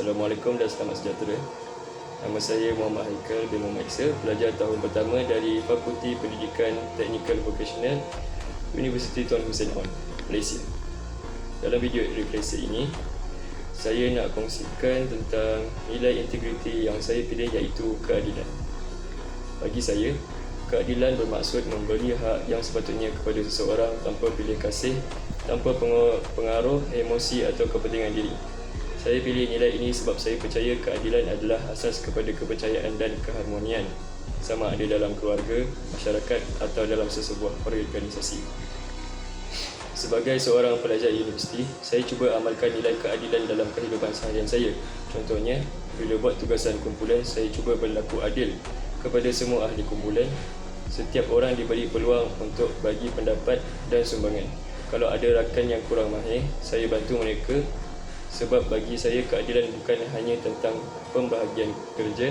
Assalamualaikum dan selamat sejahtera. Nama saya Muhammad Haikal bin Muhammad Isa, pelajar tahun pertama dari Fakulti Pendidikan Teknikal Vocational Universiti Tuan Hussein On, Malaysia. Dalam video refleksi ini, saya nak kongsikan tentang nilai integriti yang saya pilih iaitu keadilan. Bagi saya, keadilan bermaksud memberi hak yang sepatutnya kepada seseorang tanpa pilih kasih, tanpa pengaruh emosi atau kepentingan diri. Saya pilih nilai ini sebab saya percaya keadilan adalah asas kepada kepercayaan dan keharmonian sama ada dalam keluarga, masyarakat atau dalam sesebuah organisasi. Sebagai seorang pelajar universiti, saya cuba amalkan nilai keadilan dalam kehidupan seharian saya. Contohnya, bila buat tugasan kumpulan, saya cuba berlaku adil kepada semua ahli kumpulan. Setiap orang diberi peluang untuk bagi pendapat dan sumbangan. Kalau ada rakan yang kurang mahir, saya bantu mereka sebab bagi saya keadilan bukan hanya tentang pembahagian kerja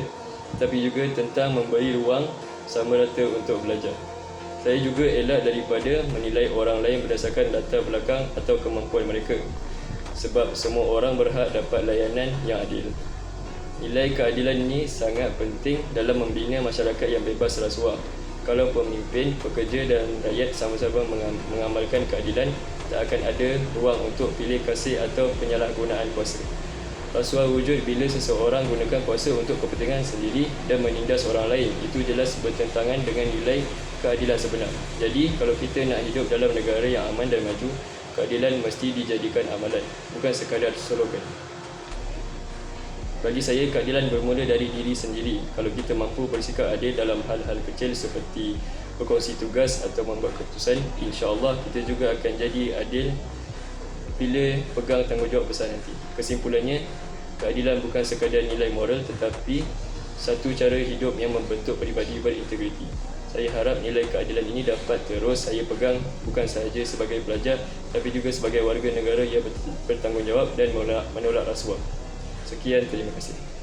tapi juga tentang memberi ruang sama rata untuk belajar. Saya juga elak daripada menilai orang lain berdasarkan latar belakang atau kemampuan mereka sebab semua orang berhak dapat layanan yang adil. Nilai keadilan ini sangat penting dalam membina masyarakat yang bebas rasuah. Kalau pemimpin, pekerja dan rakyat sama-sama mengam- mengamalkan keadilan, tak akan ada ruang untuk pilih kasih atau penyalahgunaan kuasa. Rasuah wujud bila seseorang gunakan kuasa untuk kepentingan sendiri dan menindas orang lain. Itu jelas bertentangan dengan nilai keadilan sebenar. Jadi, kalau kita nak hidup dalam negara yang aman dan maju, keadilan mesti dijadikan amalan, bukan sekadar slogan. Bagi saya, keadilan bermula dari diri sendiri. Kalau kita mampu bersikap adil dalam hal-hal kecil seperti berkongsi tugas atau membuat keputusan, insya-Allah kita juga akan jadi adil bila pegang tanggungjawab besar nanti. Kesimpulannya, keadilan bukan sekadar nilai moral tetapi satu cara hidup yang membentuk peribadi berintegriti. Saya harap nilai keadilan ini dapat terus saya pegang bukan sahaja sebagai pelajar tapi juga sebagai warga negara yang bertanggungjawab dan menolak, menolak rasuah. Sekian, terima kasih.